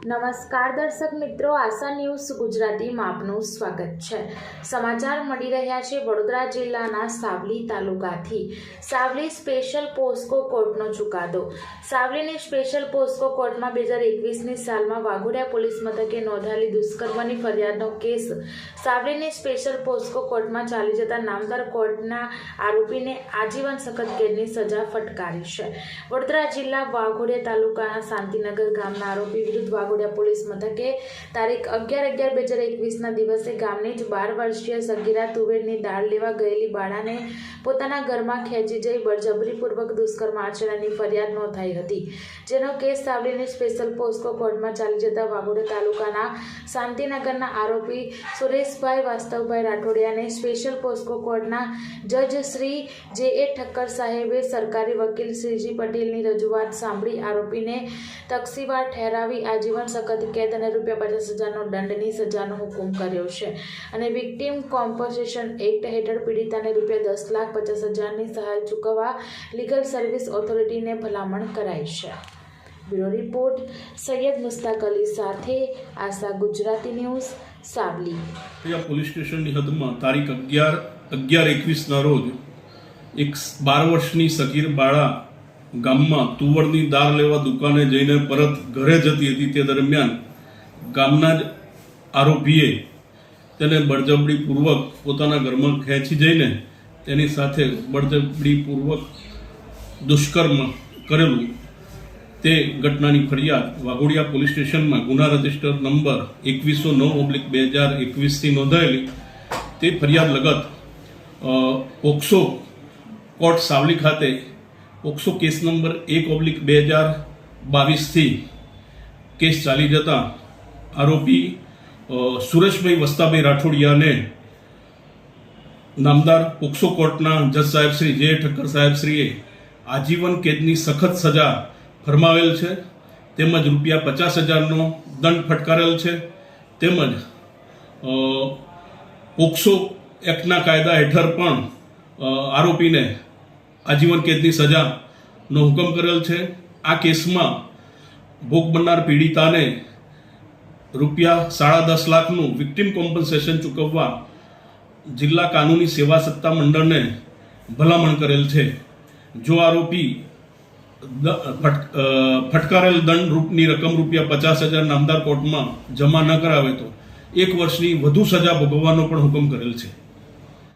નમસ્કાર દર્શક મિત્રો, આશા ન્યૂઝ ગુજરાતીમાં આપનું સ્વાગત છે. સમાચાર મળી રહ્યા છે વડોદરા જિલ્લાના સાવલી તાલુકાથી. સાવલી સ્પેશિયલ પોસ્કો કોર્ટનો ચુકાદો. સાવલીની સ્પેશિયલ પોસ્કો કોર્ટમાં બે હજાર એકવીસની સાલમાં વાઘોડિયા પોલીસ મથકે નોંધાયેલી દુષ્કર્મની ફરિયાદનો કેસ. સાવલીની સ્પેશિયલ પોસ્કો કોર્ટમાં ચાલી જતા નામદાર કોર્ટના આરોપીને આજીવન સખત કેદની સજા ફટકારી છે. વડોદરા જિલ્લા વાઘોડિયા તાલુકાના શાંતિનગર ગામના આરોપી વિરુદ્ધ વાઘોડિયા પોલીસ મથકે તારીખ અગિયાર અગિયાર બે હજાર એકવીસના દિવસે ગામની જ બાર વર્ષીય સગીરા તુવેરની દાળ લેવા ગયેલી બાળાને પોતાના ઘરમાં ખેંચી જઈ બળજબરીપૂર્વક દુષ્કર્મ આચરણની ફરિયાદ નોંધાઈ હતી. જેનો કેસ સાવલીની સ્પેશિયલ પોસ્કો કોર્ટમાં ચાલી જતા વાઘોડિયા તાલુકાના શાંતિનગરના આરોપી સુરેશભાઈ વાસ્તવભાઈ રાઠોડિયાને સ્પેશિયલ પોસ્કો કોર્ટના જજ શ્રી જે એ ઠક્કર સાહેબે સરકારી વકીલ શ્રીજી પટેલની રજૂઆત સાંભળી આરોપીને તકસીવાર ઠેરાવી આજીવન સખત કેદ અને રૂપિયા પચાસ હજારનો દંડની સજાનો હુકમ કર્યો છે. અને વિક્ટીમ કોમ્પન્સેશન એક્ટ હેઠળ પીડિતાને રૂપિયા દસ લાખ પચાસ હજારની સહાય ચૂકવવા લીગલ સર્વિસ ઓથોરિટીને ભલામણ કરાઈ છે. બ્યુરો રિપોર્ટ, સૈયદ મુસ્તાક અલી સાથે આશા ગુજરાતી ન્યૂઝ, સાબલી. પોલીસ સ્ટેશનની હદમાં તારીખ અગિયાર અગિયાર એકવીસના રોજ એક બાર વર્ષની સગીર બાળા ગામમાં તુવરની દાળ લેવા દુકાને જઈને પરત ઘરે જતી હતી તે દરમિયાન ગામના જ આરોપીએ તેને બળજબડીપૂર્વક પોતાના ઘરમાં ખેંચી જઈને તેની સાથે બળજબડીપૂર્વક દુષ્કર્મ કરેલું. તે ઘટનાની ફરિયાદ વાઘોડિયા પોલીસ સ્ટેશનમાં ગુના રજિસ્ટર નંબર એકવીસો નવ ઓબ્લિક બે હજાર એકવીસથી નોંધાયેલી. તે ફરિયાદ લગત પોક્સો કોર્ટ સાવલી ખાતે પોક્સો કેસ નંબર એક ઓબ્લિક બે હજાર બાવીસથી કેસ ચાલી જતા આરોપી સુરેશભાઈ વસ્તાભાઈ રાઠોડિયાને નામદાર પોક્સો કોર્ટના જજ સાહેબ શ્રી જે ઠક્કર સાહેબ શ્રીએ આજીવન કેદની સખત સજા ફરમાવેલ છે. તેમજ રૂપિયા પચાસ હજારનો દંડ ફટકારેલ છે. તેમજ પોક્સો એક્ટના કાયદા હેઠળ પણ આરોપીને આજીવન કેદની સજાનો હુકમ કરેલ છે. આ કેસમાં ભોગ બનનાર પીડિતાને રૂપિયા સાડા દસ લાખનું વિક્ટિમ કોમ્પન્સેશન ચૂકવવા જિલ્લા કાનૂની સેવા સત્તા મંડળને ભલામણ કરેલ છે. જો આરોપી ફટકારેલ દંડ રૂપની રકમ રૂપિયા પચાસ હજાર નામદાર કોર્ટમાં જમા ન કરાવે તો એક વર્ષની વધુ સજા ભોગવવાનો પણ હુકમ કરેલ છે.